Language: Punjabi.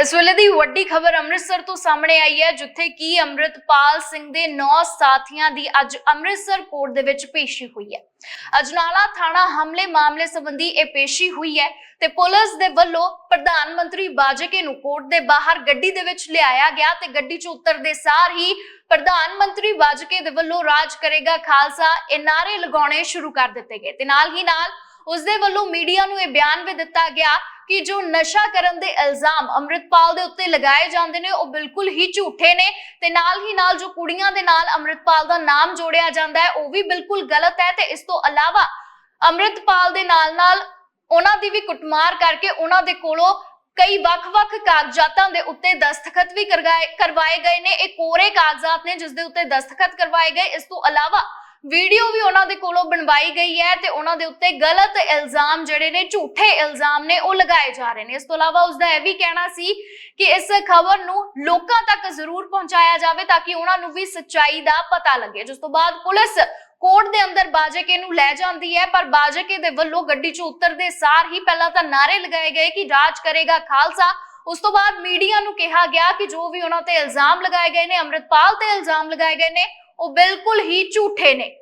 ਇਸ ਵੇਲੇ ਦੀ ਵੱਡੀ ਖਬਰ ਅੰਮ੍ਰਿਤਸਰ ਤੋਂ ਸਾਹਮਣੇ ਆਈ ਹੈ, ਜਿੱਥੇ ਕਿ ਅੰਮ੍ਰਿਤਪਾਲ ਸਿੰਘ ਦੇ 9 ਸਾਥੀਆਂ ਦੀ ਅੱਜ ਅੰਮ੍ਰਿਤਸਰ ਕੋਰਟ ਦੇ ਵਿੱਚ ਪੇਸ਼ੀ ਹੋਈ ਹੈ। ਅਜਨਾਲਾ ਥਾਣਾ ਹਮਲੇ ਮਾਮਲੇ ਸੰਬੰਧੀ ਇਹ ਪੇਸ਼ੀ ਹੋਈ ਹੈ ਤੇ ਪੁਲਿਸ ਦੇ ਵੱਲੋਂ ਪ੍ਰਧਾਨ ਮੰਤਰੀ ਬਾਜਕੇ ਨੂੰ ਕੋਰਟ ਦੇ ਬਾਹਰ ਗੱਡੀ ਦੇ ਵਿੱਚ ਲਿਆਇਆ ਗਿਆ ਤੇ ਗੱਡੀ 'ਚ ਉਤਰਦੇ ਸਾਰ ਹੀ ਪ੍ਰਧਾਨ ਮੰਤਰੀ ਬਾਜਕੇ ਦੇ ਵੱਲੋਂ ਰਾਜ ਕਰੇਗਾ ਖਾਲਸਾ, ਇਹ ਨਾਰੇ ਲਗਾਉਣੇ ਸ਼ੁਰੂ ਕਰ ਦਿੱਤੇ ਗਏ ਤੇ ਨਾਲ ਹੀ ਨਾਲ ਉਸ ਦੇ ਵੱਲੋਂ ਮੀਡੀਆ ਨੂੰ ਇਹ ਬਿਆਨ ਵੀ ਦਿੱਤਾ ਗਿਆ ਕਿ ਜੋ ਨਸ਼ਾ ਕਰਨ ਦੇ ਇਲਜ਼ਾਮ ਅੰਮ੍ਰਿਤਪਾਲ ਦੇ ਉੱਤੇ ਲਗਾਏ ਜਾਂਦੇ ਨੇ, ਉਹ ਬਿਲਕੁਲ ਹੀ ਝੂਠੇ ਨੇ ਤੇ ਨਾਲ ਹੀ ਨਾਲ ਜੋ ਕੁੜੀਆਂ ਦੇ ਨਾਲ ਅੰਮ੍ਰਿਤਪਾਲ ਦਾ ਨਾਮ ਜੋੜਿਆ ਜਾਂਦਾ ਹੈ, ਉਹ ਵੀ ਬਿਲਕੁਲ ਗਲਤ ਹੈ ਤੇ ਇਸ ਤੋਂ ਇਲਾਵਾ ਅੰਮ੍ਰਿਤਪਾਲ ਦੇ ਨਾਲ ਨਾਲ ਉਹਨਾਂ ਦੀ ਵੀ ਕੁੱਟਮਾਰ ਕਰਕੇ ਉਹਨਾਂ ਦੇ ਕੋਲੋਂ ਕਈ ਵੱਖ-ਵੱਖ ਕਾਗਜ਼ਾਤਾਂ ਦੇ ਉੱਤੇ ਦਸਤਖਤ ਵੀ ਕਰਵਾਏ ਕਰਵਾਏ ਗਏ ਨੇ। ਇਹ ਕੋਰੇ ਕਾਗਜ਼ਾਤ ਨੇ ਜਿਸ ਦੇ ਉੱਤੇ ਦਸਤਖਤ ਕਰਵਾਏ ਗਏ। ਇਸ ਤੋਂ ਇਲਾਵਾ ਵੀਡੀਓ ਵੀ ਉਹਨਾਂ ਦੇ ਕੋਲੋਂ ਬਣਵਾਈ ਗਈ ਹੈ ਤੇ ਉਹਨਾਂ ਦੇ ਉੱਤੇ ਗਲਤ ਇਲਜ਼ਾਮ ਜਿਹੜੇ ਨੇ, ਝੂਠੇ ਇਲਜ਼ਾਮ ਨੇ ਉਹ ਲਗਾਏ ਜਾ ਰਹੇ ਨੇ। ਇਸ ਤੋਂ ਇਲਾਵਾ ਉਸ ਦਾ ਇਹ ਵੀ ਕਹਿਣਾ ਸੀ ਕਿ ਇਸ ਖਬਰ ਨੂੰ ਲੋਕਾਂ ਤੱਕ ਜ਼ਰੂਰ ਪਹੁੰਚਾਇਆ ਜਾਵੇ ਤਾਂ ਕਿ ਉਹਨਾਂ ਨੂੰ ਵੀ ਸੱਚਾਈ ਦਾ ਪਤਾ ਲੱਗੇ। ਜਿਸ ਤੋਂ ਬਾਅਦ ਪੁਲਿਸ ਕੋਰਟ ਦੇ ਅੰਦਰ ਬਾਜੇਕੇ ਨੂੰ ਲੈ ਜਾਂਦੀ ਹੈ, ਪਰ ਬਾਜੇਕੇ ਦੇ ਵੱਲੋਂ ਗੱਡੀ 'ਚ ਉਤਰਦੇ ਸਾਰ ਹੀ ਪਹਿਲਾਂ ਤਾਂ ਨਾਰੇ ਲਗਾਏ ਗਏ ਕਿ ਰਾਜ ਕਰੇਗਾ ਖਾਲਸਾ। ਉਸ ਤੋਂ ਬਾਅਦ ਮੀਡੀਆ ਨੂੰ ਕਿਹਾ ਗਿਆ ਕਿ ਜੋ ਵੀ ਉਹਨਾਂ ਤੇ ਇਲਜ਼ਾਮ ਲਗਾਏ ਗਏ ਨੇ, ਅੰਮ੍ਰਿਤਪਾਲ ਤੇ ਇਲਜ਼ਾਮ ਲਗਾਏ ਗਏ ਨੇ ਉਹ ਬਿਲਕੁਲ ਹੀ ਝੂਠੇ ਨੇ।